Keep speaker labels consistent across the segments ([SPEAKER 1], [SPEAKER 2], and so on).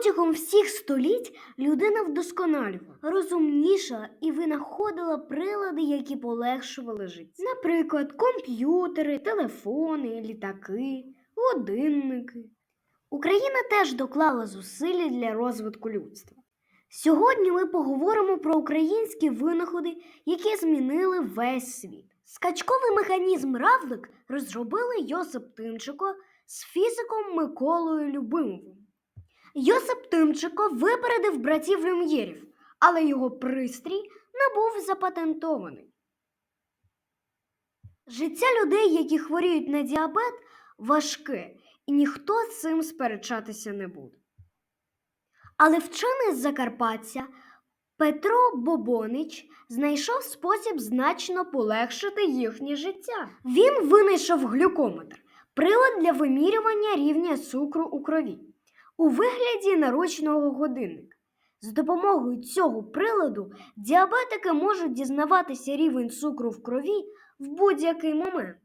[SPEAKER 1] Протягом всіх століть людина вдосконалювала, розумніша і винаходила прилади, які полегшували життя. Наприклад, комп'ютери, телефони, літаки, годинники. Україна теж доклала зусилля для розвитку людства. Сьогодні ми поговоримо про українські винаходи, які змінили весь світ. Скачковий механізм Равлик розробили Йосип Тимченко з фізиком Миколою Любимовим. Йосип Тимченко випередив братів Люм'єрів, але його пристрій не був запатентований. Життя людей, які хворіють на діабет, важке, і ніхто з цим сперечатися не буде. Але вчений з Закарпаття Петро Бобонич знайшов спосіб значно полегшити їхнє життя. Він винайшов глюкометр прилад для вимірювання рівня цукру у крові у вигляді наручного годинника. З допомогою цього приладу діабетики можуть дізнаватися рівень цукру в крові в будь-який момент.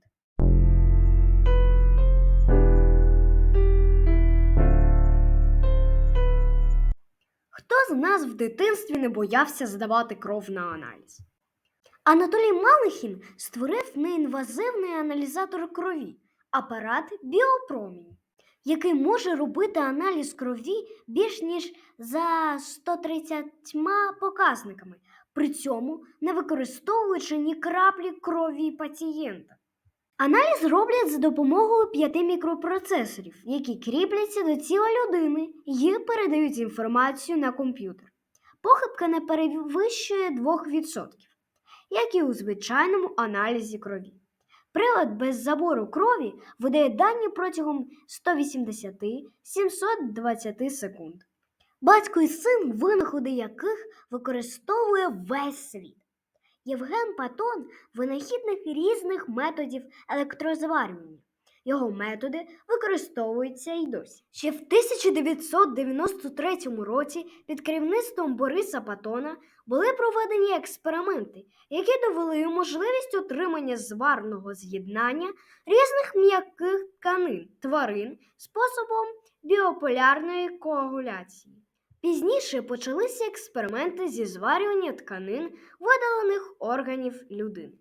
[SPEAKER 1] Хто з нас в дитинстві не боявся здавати кров на аналіз? Анатолій Малихін створив неінвазивний аналізатор крові апарат біопромінь, який може робити аналіз крові більш ніж за 130 показниками, при цьому не використовуючи ні краплі крові пацієнта. Аналіз роблять за допомогою п'яти мікропроцесорів, які кріпляться до тіла людини і передають інформацію на комп'ютер. Похибка не перевищує 2%, як і у звичайному аналізі крові. Прилад без забору крові видає дані протягом 180-720 секунд. Батько і син, винаходи яких використовує весь світ. Євген Патон винахідник різних методів електрозварювання. Його методи використовуються й досі. Ще в 1993 році під керівництвом Бориса Патона були проведені експерименти, які довели можливість отримання зварного з'єднання різних м'яких тканин тварин способом біополярної коагуляції. Пізніше почалися експерименти зі зварювання тканин видалених органів людини.